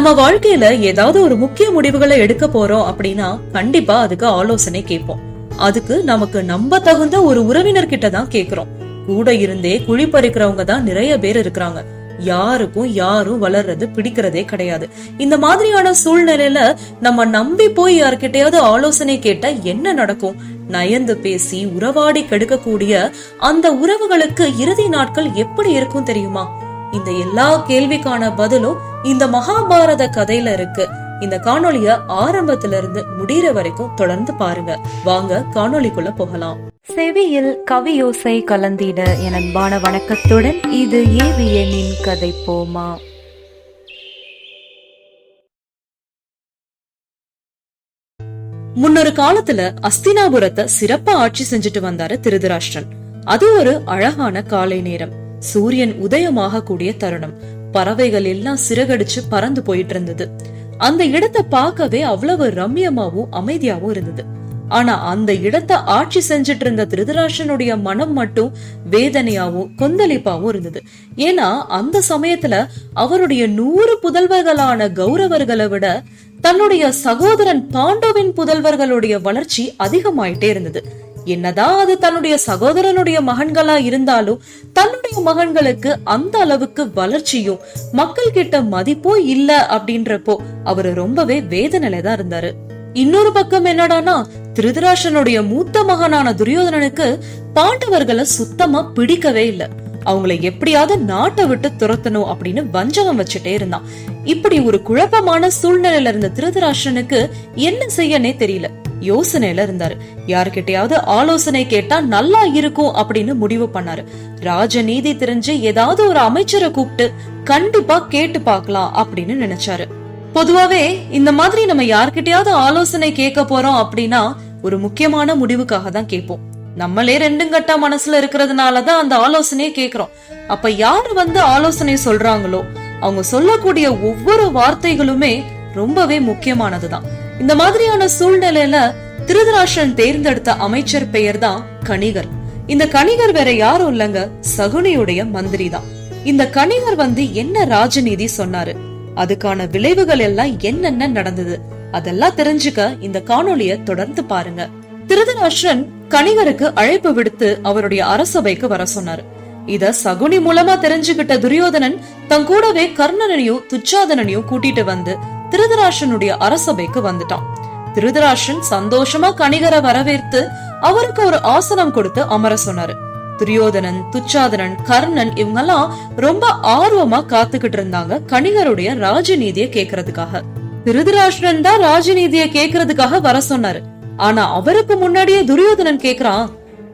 நம்ம வாழ்க்கையில ஏதாவது ஒரு முக்கிய முடிவுகளை எடுக்க போறோம் அப்படின்னா கண்டிப்பா அதுக்கு ஆலோசனை கேட்போம். அதுக்கு நமக்கு நம்ப தகுந்த ஒரு உறவினர் கிட்ட தான் கேக்குறோம் கூட இருந்தே குழி பறிக்கிறவங்க தான் நிறைய பேர் இருக்கிறாங்க. யாருக்கும் யாரும் வளர்றது பிடிக்கிறதே கிடையாது. இந்த மாதிரியான சூழ்நிலையில நம்ம நம்பி போய் யார்கிட்டயாவது ஆலோசனை கேட்டா என்ன நடக்கும்? நயந்து பேசி உறவாடி கெடுக்கக்கூடிய அந்த உறவுகளுக்கு இறுதி நாட்கள் எப்படி இருக்கும் தெரியுமா? இந்த எல்லா கேள்விக்கான பதிலும் இந்த மகாபாரத கதையில இருக்கு. இந்த காணொளிய ஆரம்பத்துல இருந்து முடியற வரைக்கும் தொடர்ந்து பாருங்க. வாங்க காணொளிக்குள்ள போகலாம். செவியில் கவியோசை கலந்திட என் அன்பான வணக்கத்துடன் இது ஏவியனின் கதை போமா? முன்னொரு காலத்துல அஸ்தினாபுரத்தை சிறப்பா ஆட்சி செஞ்சுட்டு வந்தாரு திருதராஷ்டிரன். அது ஒரு அழகான காலை நேரம். சூரியன் உதயமாக கூடிய தருணம். பறவைகள் எல்லாம் சிறகடிச்சு பறந்து போயிட்டு இருந்தது அந்த இடத்தை பார்க்கவே அவ்வளவு ரம்யமாவும் அமைதியாவும் இருந்தது. ஆனா அந்த இடத்தை ஆட்சி செஞ்சுட்டு இருந்த திருதராஷனுடைய மனம் மட்டும் வேதனையாவும் கொந்தளிப்பாவும் இருந்தது. ஏன்னா அந்த சமயத்துல அவருடைய நூறு புதல்வர்களான கௌரவர்களை விட தன்னுடைய சகோதரன் பாண்டவின் புதல்வர்களுடைய வளர்ச்சி அதிகமாயிட்டே இருந்தது. என்னதான் அது தன்னுடைய சகோதரனுடைய மகன்களா இருந்தாலும் தன்னுடைய மகன்களுக்கு அந்த அளவுக்கு வளர்ச்சியும் மக்கள் கிட்ட மதிப்போ இல்ல அப்படின்றப்போ அவரு ரொம்பவே வேதனையில தான் இருந்தாரு. இன்னொரு பக்கம் என்னடானா திருதராஷனுடைய மூத்த மகனான துரியோதனனுக்கு பாண்டவர்களை சுத்தமா பிடிக்கவே இல்ல. அவங்கள எப்படியாவது நாட்டை விட்டு துரத்தணும் அப்படின்னு வஞ்சகம் வச்சுட்டே இருந்தான். இப்படி ஒரு குழப்பமான சூழ்நிலையில இருந்த திருதராஷனுக்கு என்ன செய்யனே தெரியல. யோசனையில இருந்தாரு. யார்கிட்டயாவது ஆலோசனை கேட்டா நல்லா இருக்கும் அப்படின்னு முடிவு பண்ணாரு. ராஜநீதி தெரிஞ்சு ஏதாவது ஒரு அமைச்சரை கூப்பிட்டு கண்டிப்பா கேட்டு பார்க்கலாம் அப்படின்னு நினைச்சாரு. பொதுவாவே இந்த மாதிரி நம்ம யார்கிட்டயாவது ஆலோசனை கேட்க போறோம் அப்படின்னா ஒரு முக்கியமான முடிவுக்காக தான் கேட்போம். நம்மளே ரெண்டும் கட்டா மனசுல இருக்கிறதுனாலதான் அந்த ஆலோசனையை கேக்குறோம் அப்ப யாரு வந்து ஆலோசனை சொல்றாங்களோ அவங்க சொல்லக்கூடிய ஒவ்வொரு வார்த்தைகளுமே ரொம்பவே முக்கியமானதுதான். இந்த மாதிரியான சூழ்நிலையில திருதராஷன் தேர்ந்தெடுத்த அமைச்சர் பெயர் தான் கணிகர். இந்த கணிகர் வேற யாரும் இல்லங்க சகுனியுடைய மந்திரி தான் இந்த கணிகர் வந்து என்ன ராஜநீதி சொன்னாரு? அதுக்கான விளைவுகள் எல்லாம் என்னென்ன நடந்தது? அதெல்லாம் தெரிஞ்சுக்க இந்த காணொளிய தொடர்ந்து பாருங்க. திருதராஷ்டிரன் கணிகருக்கு அழைப்பு விடுத்து அவருடைய அரசபைக்கு வர சொன்னாரு. இத சகுனி மூலமா தெரிஞ்சுகிட்ட துரியோதனன் தன் கூடவே கர்ணனையும் துச்சாதனனையும் கூட்டிட்டு வந்து திருதராஷனுடைய அரசபைக்கு வந்துட்டான். திருதராஷன் சந்தோஷமா கணிகரை வரவேற்று அவருக்கு ஒரு ஆசனம் கொடுத்து அமர சொன்னாரு. துரியோதனன் துச்சாதனன் கர்ணன் இவங்கெல்லாம் ரொம்ப ஆர்வமா காத்துக்கிட்டு இருந்தாங்க கணிகருடைய ராஜநீதிய கேக்குறதுக்காக திருதராஷ்டிரன் தான் ராஜநீதிய கேக்குறதுக்காக வர சொன்னாரு. ஆனா அவருக்கு முன்னாடியே துரியோதனன் கேக்குறான்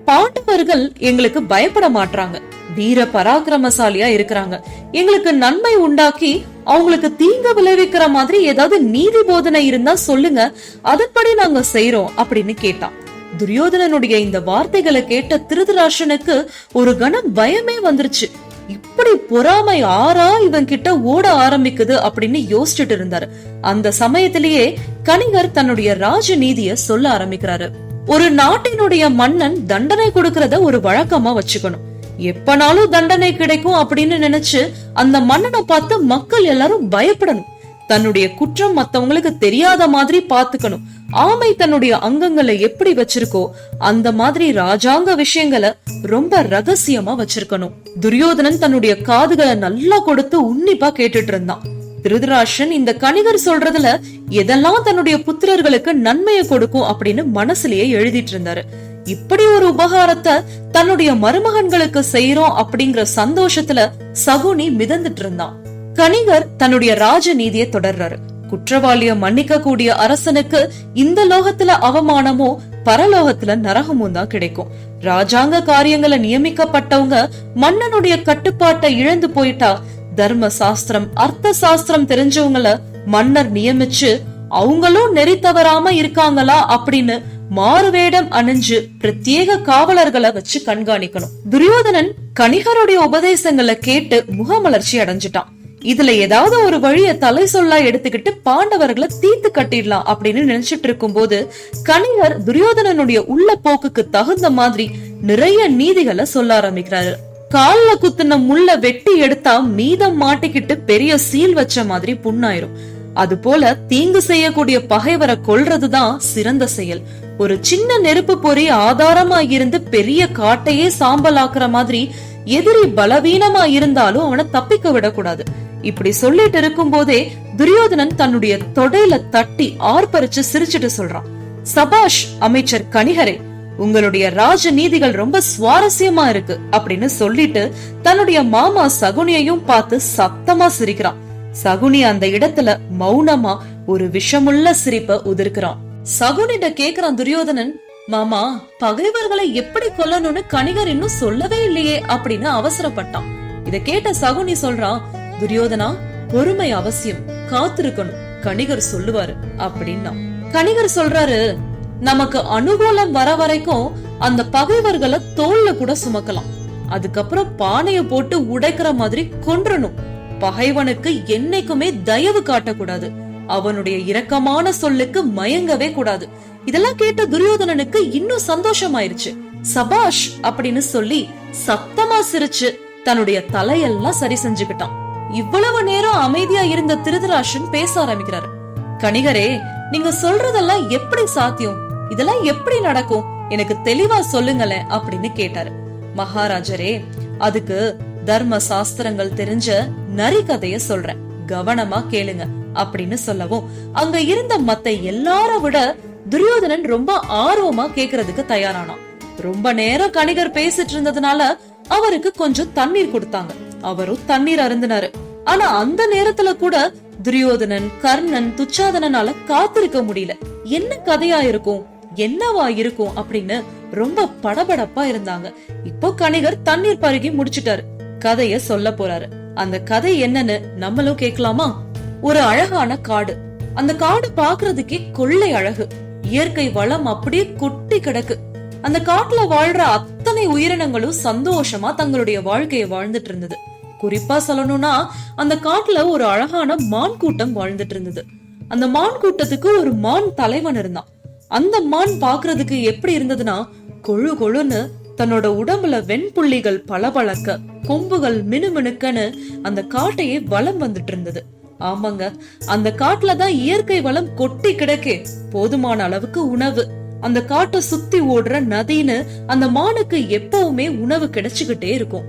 பாண்டவர்கள் எங்களுக்கு பயப்பட மாட்டாங்க வீர பராக்கிரமசாலியா இருக்கிறாங்க. எங்களுக்கு நன்மை உண்டாக்கி அவங்களுக்கு தீங்கு விளைவிக்கிற மாதிரி ஏதாவது நீதி போதனை இருந்தா சொல்லுங்க. அதன்படி நாங்க செய்யறோம் அப்படின்னு கேட்டான். துரியோதனனுடைய இந்த வார்த்தைகளை கேட்ட திருதராஷனுக்கு ஒரு கணம் பயமே வந்துருச்சு. இப்படி பொறாமை ஆறா இவன் கிட்ட ஓட ஆரம்பிக்குது அப்படின்னு யோசிச்சுட்டு இருந்தாரு. அந்த சமயத்திலேயே கணிகர் தன்னுடைய ராஜ நீதிய சொல்ல ஆரம்பிக்கிறாரு. ஒரு நாட்டினுடைய மன்னன் தண்டனை கொடுக்கறத ஒரு வழக்கமா வச்சுக்கணும். எப்பனாலும் தண்டனை கிடைக்கும் அப்படின்னு நினைச்சு அந்த மன்னனை பார்த்து மக்கள் எல்லாரும் பயப்படணும். தன்னுடைய குற்றம் மத்தவங்களுக்கு தெரியாத மாதிரி பாத்துக்கணும் ஆமை தன்னுடைய அங்கங்களை எப்படி வச்சிருக்கோ அந்த மாதிரி ராஜாங்க விஷயங்களை ரொம்ப ரகசியமா வச்சிருக்கணும். துரியோதனன் தன்னுடைய காதுகளை நல்லா கொடுத்து உன்னிப்பா கேட்டுட்டு இருந்தான். திருதராஷன் இந்த கணிகர் சொல்றதுல எதெல்லாம் தன்னுடைய புத்திரர்களுக்கு நன்மையை கொடுக்கும் அப்படின்னு மனசுலயே எழுதிட்டு இருந்தாரு. இப்படி ஒரு உபகாரத்தை தன்னுடைய மருமகன்களுக்கு செய்யறோம் அப்படிங்கிற சந்தோஷத்துல சகுனி மிதந்துட்டு இருந்தான். கணிகர் தன்னுடைய ராஜ நீதியை தொடர்றாரு. குற்றவாளிய மன்னிக்க கூடிய அரசனுக்கு இந்த லோகத்துல அவமானமோ பரலோகத்துல நரகமும் தான் கிடைக்கும். ராஜாங்க காரியங்களை நியமிக்கப்பட்டவங்க மன்னனுடைய கட்டுப்பாட்டை இழந்து போயிட்டா தர்ம சாஸ்திரம் அர்த்த சாஸ்திரம் தெரிஞ்சவங்கள மன்னர் நியமிச்சு அவங்களும் நெறி தவறாம இருக்காங்களா அப்படின்னு மாறுவேடம் அணிஞ்சு பிரத்யேக காவலர்களை வச்சு கண்காணிக்கணும். துரியோதனன் கணிகருடைய உபதேசங்களை கேட்டு முகமலர்ச்சி அடைஞ்சிட்டான். இதுல ஏதாவது ஒரு வழிய தலை சொல்லா எடுத்துக்கிட்டு பாண்டவர்களை தீத்து கட்டிடலாம் அப்படின்னு நினைச்சிட்டு இருக்கும் போது கணிகர் துரியோதனனுடைய உள்ள போக்குக்கு தகுந்த மாதிரி நிறைய நீதிகளை சொல்ல ஆரம்பிக்கிறாரு. கால்ல குத்துன முள்ள வெட்டி எடுத்தா மீதம் மாட்டிக்கிட்டு பெரிய சீல் வச்ச மாதிரி புண்ணாயிரும். அது போல தீங்கு செய்யக்கூடிய பகைவரை கொல்றதுதான் சிறந்த செயல். ஒரு சின்ன நெருப்பு பொறி ஆதாரமா இருந்து பெரிய காட்டையே சாம்பலாக்குற மாதிரி எதிரி பலவீனமா இருந்தாலும் அவனை தப்பிக்க விடக்கூடாது. இப்படி சொல்லிட்டு இருக்கும் போதே துரியோதனன் தன்னுடைய தொடையில தட்டி ஆர்ப்பரிச்சு சிரிச்சிட்டு சொல்றான். சபாஷ் அமைச்சர் கணிகரே உங்களுடைய ராஜ நீதிகள் ரொம்ப சுவாரஸ்யமா இருக்கு அப்படின்னு சொல்லிட்டு தன்னுடைய மாமா சகுனியையும் பார்த்து சத்தமா சிரிக்கிறான். சகுனி அந்த இடத்துல மௌனமா ஒரு விஷமுள்ள சிரிப்ப உதிர்க்கிறான். சகுனிட்ட கேக்குறான் துரியோதனன் மாமா பகைவர்களை எப்படி கொல்லணும்னு கணிகர் இன்னும் சொல்லவே இல்லையே அப்படின்னு அவசரப்பட்டான். இத கேட்ட சகுனி சொல்றான் துரியோதனா பொறுமை அவசியம் காத்திருக்கணும் கணிகர் சொல்லுவாரு அப்படின்னா. கணிகர் சொல்றாரு நமக்கு அனுகூலம் வர வரைக்கும் அந்த பகைவர்களை தோல்ல கூட சுமக்கலாம். அதுக்கப்புறம் பானைய போட்டு உடைக்கிற மாதிரி கொன்றணும். பகைவனுக்கு என்னைக்குமே தயவு காட்டக்கூடாது. அவனுடைய இரக்கமான சொல்லுக்கு மயங்கவே கூடாது. இதெல்லாம் கேட்ட துரியோதனனுக்கு இன்னும் சந்தோஷமாயிருச்சு. சபாஷ் அப்படின்னு சொல்லி சத்தமா சிரிச்சு தன்னுடைய தலையெல்லாம் சரி செஞ்சுக்கிட்டான். இவ்வளவு நேரம் அமைதியா இருந்த திருதராஷன் பேச ஆரம்பிக்கிறாரு. கணிகரே நீங்க சொல்றதெல்லாம் எப்படி சாத்தியம்? இதெல்லாம் எப்படி நடக்கும்? எனக்கு தெளிவா சொல்லுங்களேன் அப்படின்னு கேட்டாரு. மகாராஜரே அதுக்கு தர்ம சாஸ்திரங்கள் தெரிஞ்ச நரி கதைய சொல்றேன். கவனமா கேளுங்க அப்படின்னு சொல்லவும் அங்க இருந்த மத்த எல்லார விட துரியோதனன் ரொம்ப ஆர்வமா கேக்குறதுக்கு தயாரானான். ரொம்ப நேரம் கணிகர் பேசிட்டு இருந்ததுனால அவருக்கு கொஞ்சம் தண்ணீர் கொடுத்தாங்க. அவரும் தண்ணீர் அருந்தினாரு. ஆனா அந்த நேரத்துல கூட துரியோதனன் கர்ணன் துச்சாதனனால காத்திருக்க முடியல. என்ன கதையா இருக்கும்? என்னவா இருக்கும் அப்படின்னு ரொம்ப படபடப்பா இருந்தாங்க. இப்போ கணிகர் தண்ணீர் பருகி முடிச்சிட்டாரு. கதைய சொல்ல போறாரு. அந்த கதை என்னன்னு நம்மளும் கேட்கலாமா? ஒரு அழகான காடு. அந்த காடு பாக்குறதுக்கே கொள்ளை அழகு. இயற்கை வளம் அப்படியே கொட்டி கிடக்கு. அந்த காட்டுல வாழ்ற அத்தனை உயிரினங்களும் சந்தோஷமா தங்களுடைய வாழ்க்கைய வாழ்ந்துட்டு இருந்தது. குறிப்பா சொல்லணும்னா அந்த காட்டுல ஒரு அழகான மான் கூட்டம் வாழ்ந்துட்டு இருந்தது. அந்த மான் கூட்டத்துக்கு ஒரு மான் தலைவன் இருந்தான். அந்த மான் பாக்குறதுக்கு எப்படி இருந்ததுன்னா கொழு கொழுன்னு தன்னோட உடம்புல வெண்புள்ளிகள் பளபளக்க கொம்புகள் மினுமினுக்கன்னு அந்த காட்டையே வலம் வந்துட்டு இருந்தது. ஆமாங்க அந்த காட்டுல தான் இயற்கை வளம் கொட்டி கிடக்கே. போதுமான அளவுக்கு உணவு. அந்த காட்டை சுத்தி ஓடுற நதின்னு அந்த மானுக்கு எப்பவுமே உணவு கிடைச்சுக்கிட்டே இருக்கும்.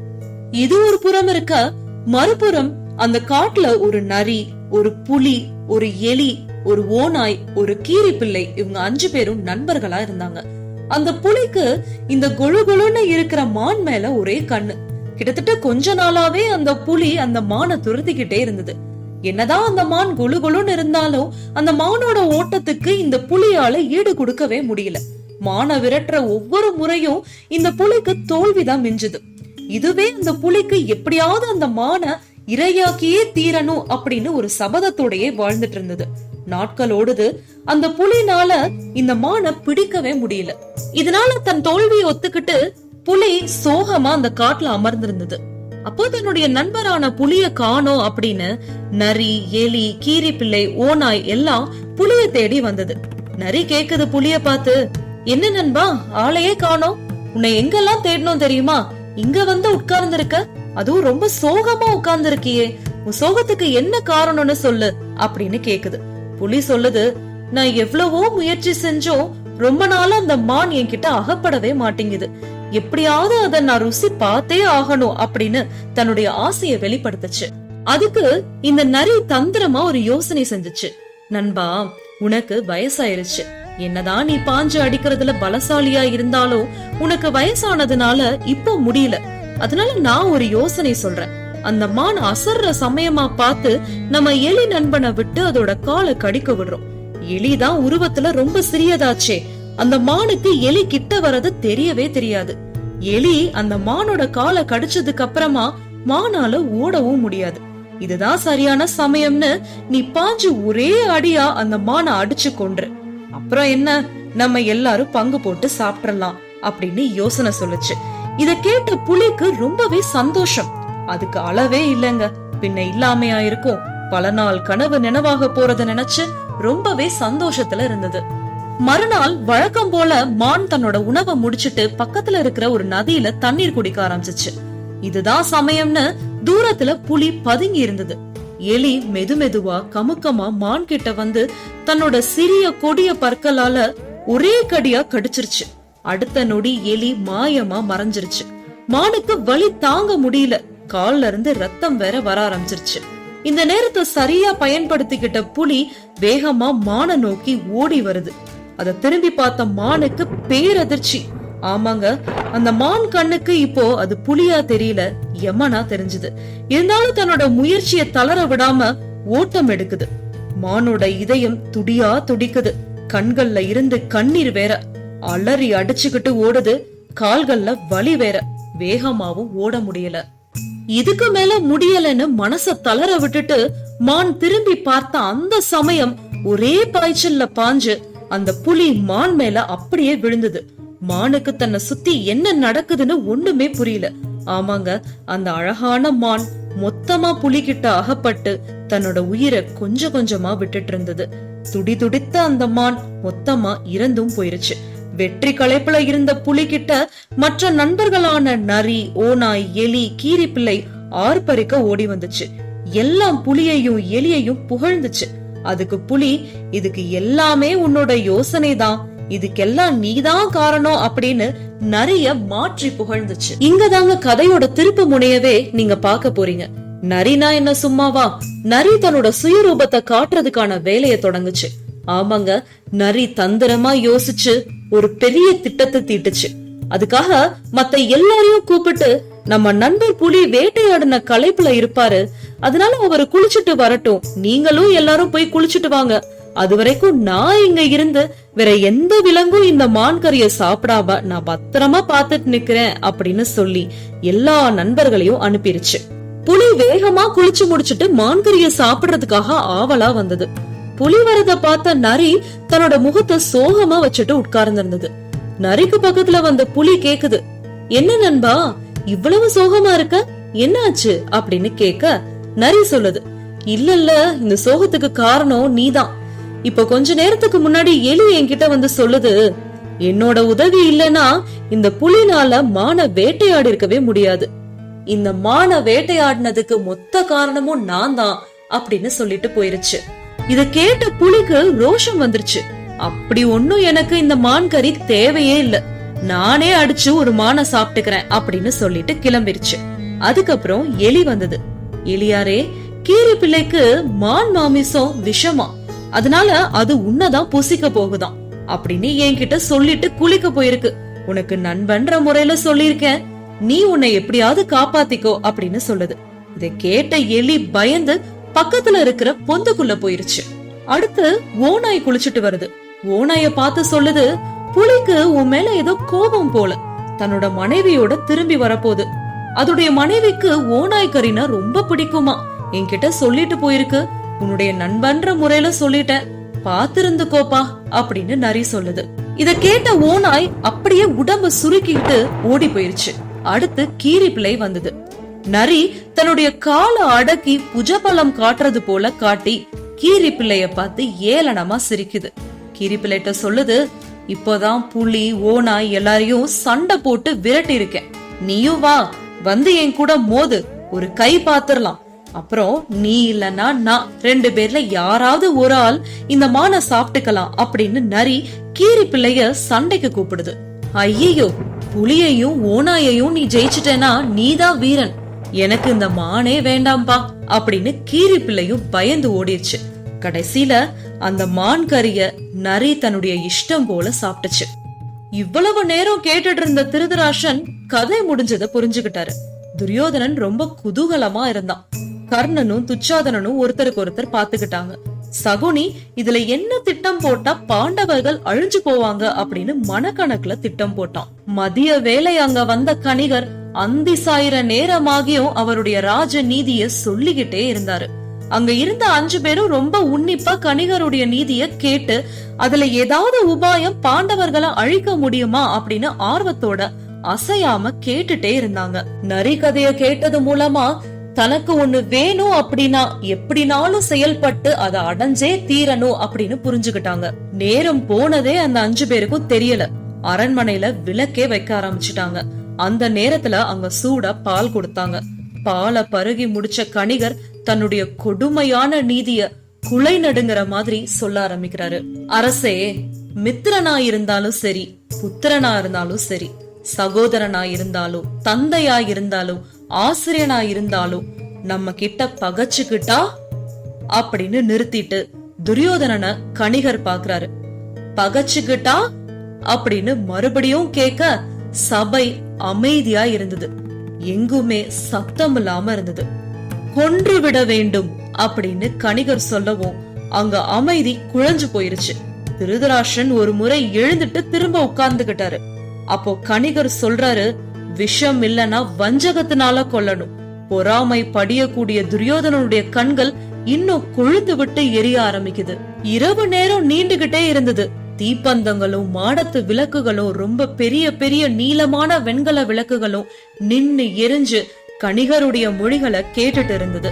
இது ஒரு புறம் இருக்க மறுபுறம் அந்த காட்டுல ஒரு நரி ஒரு புலி ஒரு எலி ஒரு ஓநாய் ஒரு கீரி பிள்ளை இவங்க அஞ்சு பேரும் நண்பர்களா இருந்தாங்க. அந்த புலிக்கு இந்த கொழு கொழுன்னு இருக்கிற மான் மேல ஒரே கண்ணு. கிட்டத்தட்ட கொஞ்ச நாளாவே அந்த புலி அந்த மானை துரத்திக்கிட்டே இருந்தது. என்னதான் அந்த மான் கொழு கொழுன்னு இருந்தாலும் அந்த மானோட ஓட்டத்துக்கு இந்த புலியால ஈடு கொடுக்கவே முடியல. மானை விரட்டுற ஒவ்வொரு முறையும் இந்த புலிக்கு தோல்விதான் மிஞ்சுது. இதுவே அந்த புலிக்கு எப்படியாவது அந்த மானை இரையாக்கியே தீரணும் அப்படின்னு ஒரு சபதத்தோடயே வாழ்ந்துட்டு இருந்தது நாட்களோடுது அந்த புலினால இந்த மானை பிடிக்கவே முடியல. இதனால தன் தோல்வியை ஒத்துக்கிட்டு புலி சோகமா அந்த காட்டுல அமர்ந்திருந்தது. அப்போ தன்னுடைய நண்பரான புலிய காணோம் அப்படின்னு நரி எலி கீரி பிள்ளை ஓநாய் எல்லாம் புலிய தேடி வந்தது. நரி கேக்குது புலிய பார்த்து என்ன நண்பா ஆளையே காணோம். உன்னை எங்கெல்லாம் தேடணும் தெரியுமா? இங்க வந்து உட்கார்ந்து இருக்க அதுவும் ரொம்ப சோகமா உட்கார்ந்து இருக்கியே உன் சோகத்துக்கு என்ன காரணம்னு சொல்லு அப்படின்னு கேக்குது. புலி சொல்லுது நான் எவ்வளவோ முயற்சி செஞ்சோம் ரொம்ப நாளா அந்த மான் என்கிட்ட அகப்படவே மாட்டேங்குது. எப்படியாவது அத நான் ருசி பார்த்தே ஆகணும் அப்படின்னு தன்னுடைய ஆசைய வெளிப்படுத்துச்சு. அதுக்கு இந்த நரி தந்திரமா ஒரு யோசனை செஞ்சுச்சு. நண்பா உனக்கு வயசாயிருச்சு. என்னதான் நீ பாஞ்சு அடிக்கிறதுல பலசாலியா இருந்தாலும் உனக்கு வயசானதுனால இப்போ முடியல. அதனால நான் ஒரு யோசனை சொல்றேன். அந்த மான் அசர்ற சமயமா பார்த்து நம்ம எலி நண்பனை விட்டு அதோட காலை கடிக்க விடுறோம். எலிதான் உருவத்துல ரொம்ப சிறியதாச்சே. அந்த மானுக்கு எலி கிட்ட வர்றது தெரியவே தெரியாது. எலி அந்த மானோட காலை கடிச்சதுக்கு அப்புறமா மானால ஓடவும் முடியாது. இதுதான் சரியான சமயம்னு நீ பாஞ்சு ஒரே அடியா அந்த மானை அடிச்சு கொன்று. அப்புறம் என்ன? நம்ம எல்லாரும் பங்கு போட்டு சாப்பிடலாம் அப்படின்னு யோசனை சொல்லுச்சு. இத கேட்ட புலிக்கு ரொம்பவே சந்தோஷம். அதுக்கு அளவே இல்லங்க. பின்ன இல்லாமையா இருக்கும். பல நாள் கனவு நினைவாக போறத நினைச்சு ரொம்பவே சந்தோஷத்துல இருந்தது. மறுநாள் வழக்கம் போல மான் தன்னோட உணவை முடிச்சிட்டு பக்கத்துல இருக்கிற ஒரு நதியில தண்ணீர் குடிக்க ஆரம்பிச்சிச்சு. இதுதான் சமயம்னு தூரத்துல புலி பதுங்கி இருந்தது. எலி மெதுமெதுவா கமுக்கமா மான் கிட்ட வந்து தன்னோட சிறிய கொடிய பற்களால ஒரே கடியா கடிச்சிருச்சு. அடுத்த நொடி எலி மாயமா மறைஞ்சிருச்சு. மானுக்கு வலி தாங்க முடியல. கால்ல இருந்து ரத்தம் வேற வர ஆரம்பிச்சிருச்சு. இந்த நேரத்தை சரியா பயன்படுத்திக்கிட்ட புலி வேகமா மான நோக்கி ஓடி வருது. அத திரும்பி பார்த்த மானுக்கு பேரதிர்ச்சி. ஆமாங்க அந்த மான் கண்ணுக்கு இப்போ அது புலியா தெரியல யமனா தெரிஞ்சது. இருந்தாலும் தன்னோட முயற்சிய தளர விடாம ஓட்டம் எடுக்குது. மானோட இதயம் துடியா துடிக்குது. கண்கள்ல இருந்து கண்ணீர் வேற அலறி அடிச்சுக்கிட்டு ஓடுது. கால்கள்ல வலி வேற. வேகமாவும் ஓட முடியல. இதுக்கு மேல முடியலன்னு மனச தளர விட்டுட்டு மான் திரும்பி பார்த்த அந்த சமயம் ஒரே பாய்ச்சல்ல பாஞ்சு அந்த புலி மான் மேல அப்படியே விழுந்தது. மானுக்கு தன்னை சுத்தி என்ன நடக்குதுன்னு ஒண்ணுமே புரியல. ஆமாங்க அந்த அழகான மான் மொத்தமா புலிகிட்ட அகப்பட்டு தன்னோட உயிரை கொஞ்சம் கொஞ்சமா விட்டுட்டு இருந்தது. துடி துடித்த அந்த மான் மொத்தமா இறந்தும் போயிருச்சு. வெற்றி களைப்புல இருந்த புலிகிட்ட மற்ற நண்பர்களான நரி ஓநாய் எலி கீரிப்பிள்ளை ஆர்ப்பரிக்க ஓடி வந்துச்சு. எல்லாம் புலியையும் எலியையும் புகழ்ந்துச்சு. அதுக்கு புலி இதுக்கு எல்லாமே உன்னோட யோசனை தான் இதுக்கெல்லாம் நீதான் காரணம் அப்படின்னு நிறைய மாற்றி புகழ்ந்துச்சு. இங்கதாங்க கதையோட திருப்பு முனையவே நீங்க பாக்க போறீங்க. நரினா என்ன சும்மாவா? நரி தன்னோட சுயரூபத்தை காட்டுறதுக்கான வேலையை தொடங்குச்சு. ஆமாங்க நரி தந்திரமா யோசிச்சு ஒரு பெரிய திட்டத்தை தீட்டுச்சு. அதுக்காக மத்த எல்லாரையும் கூப்பிட்டு நம்ம நண்பர் புலி வேட்டையாடின களைப்புல இருப்பாரு. அதனால அவரு குளிச்சுட்டு வரட்டும். நீங்களும் எல்லாரும் போய் குளிச்சுட்டு வாங்க. அது வரைக்கும் நான் இங்க இருந்து வேற எந்த விலங்கும் இந்த மான் கறிய சாப்பிடாம நான் பத்திரமா பாத்துட்டு நிக்கிறேன் அப்படின்னு சொல்லி எல்லா நண்பர்களையும் அனுப்பிருச்சு. புலி வேகமா குளிச்சு முடிச்சிட்டு மான்கறிய சாப்பிடுறதுக்காக ஆவலா வந்தது. புலி வரத பார்த்த நரி தன்னோட முகத்தை சோகமா வச்சுட்டு உட்கார்ந்திருந்தது. நரிக்கு பக்கத்துல வந்த புலி கேக்குது என்ன நண்பா இவ்வளவு சோகமா இருக்க? என்னாச்சு? அப்படின்னு கேக்க நரி சொல்லுது இல்ல இல்ல இந்த சோகத்துக்கு காரணம் நீதான். இப்ப கொஞ்ச நேரத்துக்கு முன்னாடி எலி என்கிட்ட வந்து சொல்லுது என்னோட உதவி இல்லனா இந்த புலினால மான வேட்டையாடி இருக்கவே முடியாது. இந்த மான வேட்டையாடினதுக்கு மொத்த காரணமும் நான் தான் அப்படின்னு சொல்லிட்டு போயிருச்சு. இத கேட்ட புலிக்கு ரோஷம் வந்துருச்சு. அப்படி ஒண்ணும் எனக்கு இந்த மான் கறி தேவையே இல்ல. நானே அடிச்சு ஒரு மானை சாப்பிட்டுக்கிறேன் அப்படின்னு சொல்லிட்டு கிளம்பிருச்சு. அதுக்கப்புறம் எலி வந்தது. எலியாரே கீரி பிள்ளைக்கு மான் மாமிசம் விஷமா. அதனால அது உன்னதான் புசிக்க போகுதாம் அப்படின்னு என்கிட்ட சொல்லிட்டு குளிக்க போயிருக்கு. உனக்கு நண்பன்ற முறையில சொல்லிருக்கேன் நீ உன்னை எப்படியாவது காப்பாத்திக்கோ அப்படின்னு சொல்லுது. இதை கேட்ட எலி பயந்து பக்கத்துல இருக்கிற பொந்துக்குள்ள போயிருச்சு. அடுத்து ஓநாய் குளிச்சுட்டு வருது. ஓநாய பார்த்து சொல்லுது புலிக்கு உன் மேல ஏதோ கோபம் போல. தன்னோட மனைவியோட திரும்பி வரப்போகுது. அதோடைய மனைவிக்கு ஓநாய் கறினா ரொம்ப பிடிக்குமா? என்கிட்ட சொல்லிட்டு போயிருக்கு. உன்னுடைய நண்பன்ற முறையில சொல்லிட்டேன். பாத்திருந்துக்கோப்பா அப்படின்னு நரி சொல்லுது. இத கேட்ட ஓநாய் அப்படியே உடம்ப சுருக்கிட்டு ஓடி போயிருச்சு. அடுத்து கீரி பிள்ளை வந்தது. நரி தன்னுடைய காலை அடக்கி புஜபலம் காட்டுறது போல காட்டி கீரி பிள்ளைய பார்த்து ஏளனமா சிரிக்குது. கீரி பிள்ளைகிட்ட சொல்லுது இப்போதான் புலி ஓநாய் எல்லாரையும் சண்டை போட்டு விரட்டி இருக்கேன் நீயும் வா வந்து என் கூட மோது ஒரு கை பாத்துரலாம். அப்புறம் நீ இல்லனா நான் ரெண்டு பேர்ல யாராவது ஒரு ஆள் இந்த மானை சாப்பிட்டுக்கலாம் அப்படின்னு நரி கீரி பிள்ளைய சண்டைக்கு கூப்பிடுது. ஐயையோ புலியையும் ஓனாயையும் நீ ஜெயிச்சிட்டேனா? நீதான் வீரன். எனக்கு இந்த மானே வேண்டாம்பா அப்படின்னு கீரி பிள்ளையும் பயந்து ஓடிடுச்சு. கடைசியில அந்த மான் கறிய நரி தன்னுடைய இஷ்டம் போல சாப்பிட்டுச்சு. இவ்வளவு நேரம் கேட்டுட்டு இருந்த திருதராஷன் கதை முடிஞ்சத புரிஞ்சுகிட்டாரு துரியோதனன் ரொம்ப குதூகலமா இருந்தான். கர்ணனும் துச்சாதனனும் ஒருத்தருக்கு ஒருத்தர் பாத்துக்கிட்டாங்க சகுனி இதுல என்ன திட்டம் போட்டா பாண்டவர்கள் அழிஞ்சு போவாங்க? அப்படின்னு மனக்கணக்குல திட்டம் போட்டான். மதிய வேலை அங்க வந்த கணிகர் அந்தி சாயிர நேரமாகியும் அவருடைய ராஜ நீதிய சொல்லிக்கிட்டே இருந்தாரு. அங்க இருந்த அஞ்சு பேரும் ரொம்ப உன்னிப்பா கணிகருடைய நீதிய கேட்டு அதுல ஏதாவது உபாயம் பாண்டவர்களை அழிக்க முடியுமா அப்படின்னு ஆர்வத்தோட அசையாம கேட்டுட்டே இருந்தாங்க. நரி கதைய கேட்டது மூலமா தனக்கு ஒண்ணு வேணும் அப்படின்னா எப்படினாலும் செயல்பட்டு அதை அடைஞ்சே தீரணும் அப்படின்னு புரிஞ்சுக்கிட்டாங்க. நேரம் போனதே அந்த அஞ்சு பேருக்கும் தெரியல. அரண்மனையில விளக்கே வைக்க ஆரம்பிச்சுட்டாங்க. அந்த நேரத்துல அங்க சூடா பால் கொடுத்தாங்க. பால பருகி முடிச்ச கணிகர் தன்னுடைய கொடுமையான நீதிய குலை நடுங்கிற மாதிரி சொல்ல ஆரம்பிக்கிறாரு. அரசே மித்திரனா இருந்தாலும் சரி புத்திரனா இருந்தாலும் சரி சகோதரனா இருந்தாலும் தந்தையா இருந்தாலும் ஆசிரியனா இருந்தாலும் நம்ம கிட்ட பகச்சுக்கிட்டா? அப்படின்னு நிறுத்திட்டு துரியோதனனை கணிகர் பாக்குறாரு. பகச்சுக்கிட்டா? அப்படின்னு மறுபடியும் கேட்க சபை அமைதியா இருந்தது. எங்குமே சத்தம் இல்லாம இருந்தது. கொன்று விட வேண்டும் அப்படின்னு கணிகர் சொல்லவும் அங்க அமைதி குழஞ்சு போயிருச்சு. திருதராஷன் ஒரு முறை எழுந்துட்டு திரும்ப உட்கார்ந்துகிட்டாரு. அப்போ கணிகர் சொல்றாரு விஷம் இல்லனா வஞ்சகத்தினால கொல்லணும். பொறாமை படியக்கூடிய துரியோதனனுடைய கண்கள் இன்னும் கொழுந்து விட்டு எரிய ஆரம்பிக்குது. இரவு நேரம் நீண்டுகிட்டே இருந்தது. தீப்பந்தங்களும் மாடத்து விளக்குகளும் ரொம்ப பெரிய பெரிய நீளமான வெண்கல விளக்குகளும் நின்னு எரிஞ்சு கணிகருடைய மொழிகளை கேட்டுட்டு இருந்தது.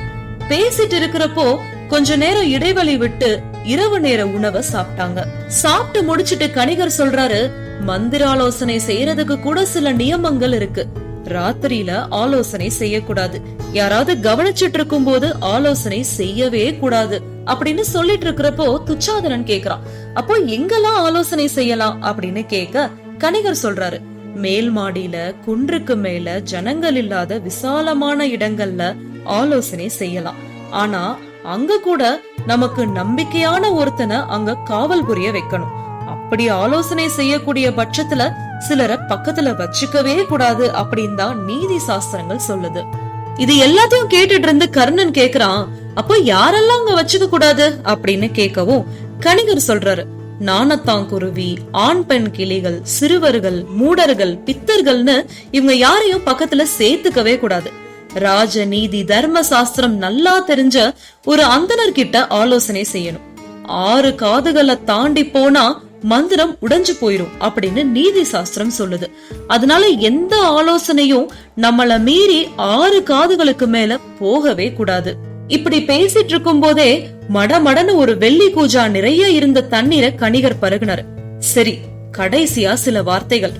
பேசிட்டு இருக்கிறப்போ கொஞ்ச நேரம் இடைவெளி விட்டு இரவு நேர உணவை சாப்பிட்டாங்க. சாப்பிட்டு முடிச்சிட்டு கணிகர் சொல்றாரு மந்திர ஆலோசனை செய்யறதுக்கு கூட சில நியமங்கள் இருக்கு. ராத்திரியில ஆலோசனை செய்யக்கூடாது. யாராவது கவனிச்சிட்டு இருக்கும் போது ஆலோசனை செய்யவே கூடாது. அப்படின்னு சொல்லிட்டு இருக்கிறப்போ துச்சாதனன் கேக்குறான். அப்போ எங்கெல்லாம் ஆலோசனை செய்யலாம் அப்படின்னு கேட்க கணிகர் சொல்றாரு. மேல் மாடியில குன்றுக்கு மேல ஜனங்கள் இல்லாத விசாலமான இடங்கள்ல ஆலோசனை செய்யலாம். ஆனா அங்க கூட நமக்கு நம்பிக்கையான ஒருத்தனை அங்க காவல் புரிய வைக்கணும். அப்படி ஆலோசனை செய்யக்கூடிய பட்சத்துல சிலரை பக்கத்துல வச்சுக்கவே கூடாது அப்படின்னு தான் நீதி சாஸ்திரங்கள் சொல்லுது. இது எல்லாத்தையும் கேட்டுட்டு இருந்து கர்ணன் கேக்குறான் அப்போ யாரெல்லாம் அங்க வச்சுக்க கூடாது அப்படின்னு கேட்கவும் கணிகர் சொல்றாரு நாணத்தாங்குருவி ஆண் பெண் கிளிகள் சிறுவர்கள் மூடர்கள் பித்தர்கள்னு இவங்க யாரையும் பக்கத்துல சேர்த்துக்கவே கூடாது. ராஜ நீதி தர்ம சாஸ்திரம் நல்லா தெரிஞ்ச ஒரு அந்தனர் கிட்ட ஆலோசனை செய்யணும். ஆறு காதுகளை தாண்டி போனா மந்திரம் உடைஞ்சு போயிரும் அப்படின்னு நீதி சாஸ்திரம் சொல்லுது. அதனால எந்த ஆலோசனையும் நம்மள மீறி ஆறு காதுகளுக்கு மேல போகவே கூடாது. இப்படி பேசிட்டு இருக்கும் போதே மடமடன்னு ஒரு வெள்ளி கூஜா நிறைய இருந்த தண்ணீரை கணிகர் பருகினார். சரி கடைசியா சில வார்த்தைகள்.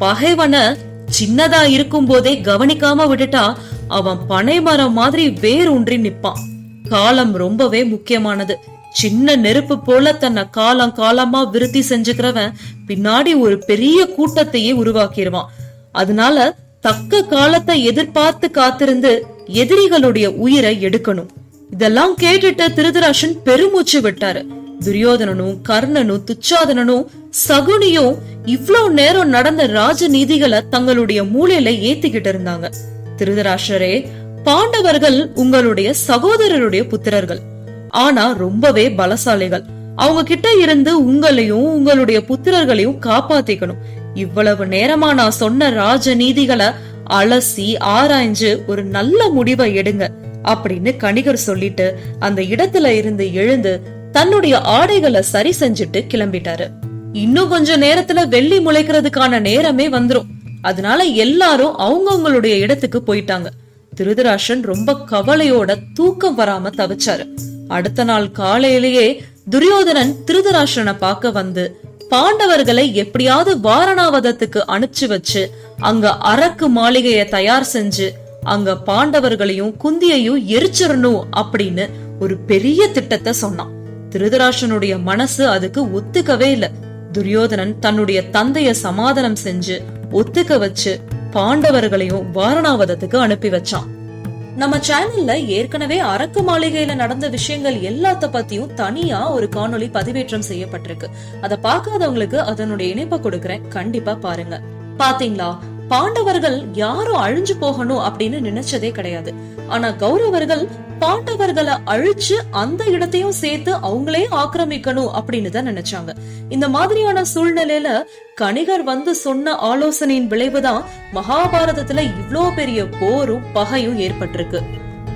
பகைவன சின்னதா இருக்கும் போதே கவனிக்காம விட்டுட்டா அவன் பனைமரம் மாதிரி வேர் ஊன்றி நிப்பான். காலம் ரொம்பவே முக்கியமானது. சின்ன நெருப்பு போல தன்னை காலம் காலமா விருத்தி செஞ்சுக்கிறவன் பின்னாடி ஒரு பெரிய கூட்டத்தையே உருவாக்கிடுவான். அதனால தக்க காலத்தை எதிர்பார்த்து காத்திருந்து எதிரிகளுடைய உயிரை எடுக்கணும். இதெல்லாம் கேட்டுட்டு திருதராஷன் பெருமூச்சு விட்டாரு. துரியோதனனும் கர்ணனும் துச்சாதனனும் சகுனியும் இவ்வளவு நேரம் நடந்த ராஜ நீதிகளை தங்களுடைய மூளையில ஏத்திக்கிட்டு இருந்தாங்க. திருதராஷரே பாண்டவர்கள் உங்களுடைய சகோதரருடைய புத்திரர்கள். ஆனா ரொம்பவே பலசாலிகள். அவங்க கிட்ட இருந்து உங்களையும் உங்களுடைய புத்திரர்களையும் காப்பாத்திக்கணும். இவ்வளவு நேரமா நான் சொன்ன ராஜ நீதிகளை அலசி ஆராய்ஞ்சு ஒரு நல்ல முடிவை எடுங்க அப்படின்னு கணிகர் சொல்லிட்டு அந்த இடத்துல இருந்து எழுந்து தன்னுடைய ஆடைகளை சரி செஞ்சுட்டு கிளம்பிட்டாரு. இன்னும் கொஞ்ச நேரத்துல வெள்ளி முளைக்கிறதுக்கான நேரமே வந்துரும். அதனால எல்லாரும் அவங்கவங்களுடைய இடத்துக்கு போயிட்டாங்க. திருதராஷன் ரொம்ப கவலையோட தூக்கம் வராம தவிச்சாரு. அடுத்த நாள் காலையிலேயே துரியோதனன் திருதராஷ்டிரனை பார்க்க வந்து பாண்டவர்களை எப்படியாவது வாரணாவதத்துக்கு அனுப்பிச்சு வச்சு அங்க அரக்கு மாளிகைய தயார் செஞ்சு அங்க பாண்டவர்களையும் குந்தியையும் எரிச்சிடணும் அப்படின்னு ஒரு பெரிய திட்டத்தை சொன்னான். திருதராஷனுடைய மனசு அதுக்கு ஒத்துக்கவே இல்ல. துரியோதனன் தன்னுடைய தந்தைய சமாதானம் செஞ்சு ஒத்துக்க வச்சு பாண்டவர்களையும் வாரணாவதத்துக்கு அனுப்பி வச்சான். நம்ம சேனல்ல ஏற்கனவே அரக்கு மாளிகையில நடந்த விஷயங்கள் எல்லாத்த பத்தியும் தனியா ஒரு காணொளி பதிவேற்றம் செய்யப்பட்டிருக்கு. அத பார்க்காதவங்களுக்கு அதனுடைய இணைப்பை கொடுக்கறேன். கண்டிப்பா பாருங்க. பாத்தீங்களா? பாண்டவர்கள் யாரும் அழிஞ்சு போகணும் அப்படின்னு நினைச்சதே கிடையாது. ஆனா கௌரவர்கள் பாண்டவர்களை அழிச்சு அந்த இடத்தையும் சேர்த்து அவங்களே ஆக்கிரமிக்கணும் அப்படின்னு தான் நினைச்சாங்க. இந்த மாதிரியான சூழ்நிலையில கணிகர் வந்து சொன்ன ஆலோசனையின் விளைவுதான் மகாபாரதத்துல இவ்வளோ பெரிய போரும் பகையும் ஏற்பட்டிருக்கு.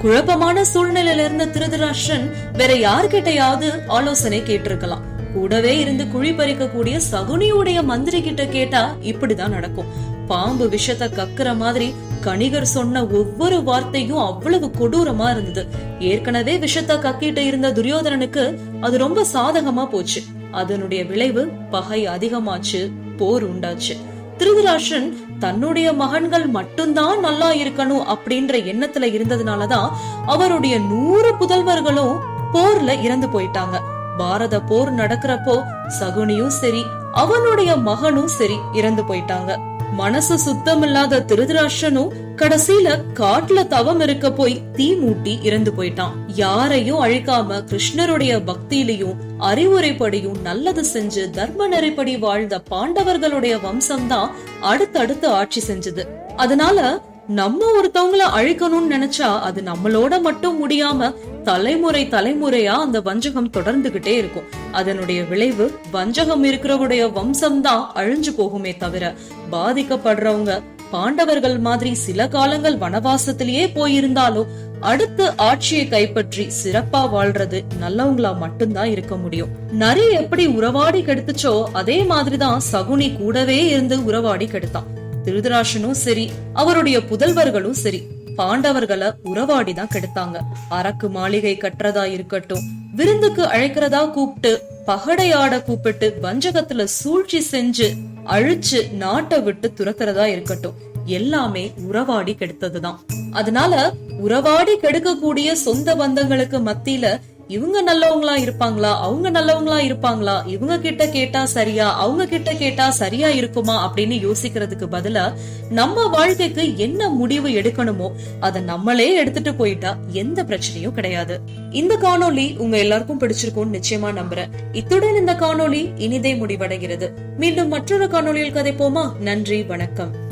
குழப்பமான சூழ்நிலையில இருந்த திருதராஷ்டிரன் வேற யார்கிட்டயாவது ஆலோசனை கேட்டிருக்கலாம். கூடவே இருந்து குழி பறிக்கக்கூடிய சகுனியுடைய மந்திரி கிட்ட கேட்டா இப்படிதான் நடக்கும். பாம்பு விஷத்தை கக்குற மாதிரி கணிகர் சொன்ன ஒவ்வொரு வார்த்தையும் அவ்வளவு கொடூரமா இருந்தது. ஏற்கனவே விஷத்தா கக்கிட்டு இருந்த துரியோதனனுக்கு அது ரொம்ப சாதகமா போச்சு. அதனுடைய விளைவு பகை அதிகமாச்சு போர் உண்டாச்சு. திருதராஷன் தன்னுடைய மகன்கள் மட்டும்தான் நல்லா இருக்கணும் அப்படின்ற எண்ணத்துல இருந்ததுனாலதான் அவருடைய நூறு புதல்வர்களும் போர்ல இறந்து போயிட்டாங்க. பாரத போர் நடக்கிறப்போ சகுனியும் சரி அவனுடைய மகனும் சரி இறந்து போயிட்டாங்க. மனசு சுத்தமில்லாத திருதராஷ்டனும் கடைசியில காட்டுல தவம் இருக்க போய் தீ மூட்டி இறந்து போயிட்டான். யாரையும் அழிக்காம கிருஷ்ணருடைய பக்தியிலையும் அறிவுரைப்படியும் நல்லது செஞ்சு தர்ம நெறிப்படி வாழ்ந்த பாண்டவர்களுடைய வம்சம்தான் அடுத்தடுத்து ஆட்சி செஞ்சது. அதனால நம்ம ஒருத்தவங்கள அழிக்கணும்னு நினைச்சா அது நம்மளோட மட்டும் முடியாம தலைமுறை தலைமுறையா அந்த வஞ்சகம் தொடர்ந்துகிட்டே இருக்கும். அதனுடைய விளைவு வஞ்சகம் இருக்கிறவருடைய வம்சம் தான் அழிஞ்சு போகுமே தவிர பாதிக்கப்படுறவங்க பாண்டவர்கள் மாதிரி சில காலங்கள் வனவாசத்திலேயே போயிருந்தாலும் அடுத்து ஆட்சியை கைப்பற்றி சிறப்பா வாழ்றது நல்லவங்களா மட்டும்தான் இருக்க முடியும். நரி எப்படி உறவாடி கெடுத்துச்சோ அதே மாதிரிதான் சகுனி கூடவே இருந்து உறவாடி கெடுத்தான். திருதராஷனும் சரி அவருடைய புதல்வர்களும் சரி பாண்டவர்களை உறவாடிதான் கெடுத்தாங்க. அரக்கு மாளிகை கட்டுறதா இருக்கட்டும் விருந்துக்கு அழைக்கிறதா கூப்பிட்டு பகடையாட கூப்பிட்டு வஞ்சகத்துல சூழ்ச்சி செஞ்சு அழிச்சு நாட்டை விட்டு துரத்துறதா இருக்கட்டும் எல்லாமே உறவாடி கெடுத்ததுதான். அதனால உறவாடி கெடுக்கக்கூடிய சொந்த பந்தங்களுக்கு மத்தியில இவங்க நல்லவங்களா இருப்பாங்களா? அவங்க நல்லவங்களா இருப்பாங்களா? இவங்க கிட்ட கேட்டா சரியா? அவங்க கிட்ட கேட்டா சரியா இருக்குமா? அப்படின்னு யோசிக்கிறதுக்கு பதிலா நம்ம வாழ்க்கைக்கு என்ன முடிவு எடுக்கணுமோ அதை நம்மளே எடுத்துட்டு போயிட்டா எந்த பிரச்சனையும் கிடையாது. இந்த காணொலி உங்க எல்லாருக்கும் பிடிச்சிருக்கும்னு நிச்சயமா நம்புறேன். இத்துடன் இந்த காணொளி இனிதே முடிவடைகிறது. மீண்டும் மற்றொரு காணொளியில் கதைப்போமா? நன்றி வணக்கம்.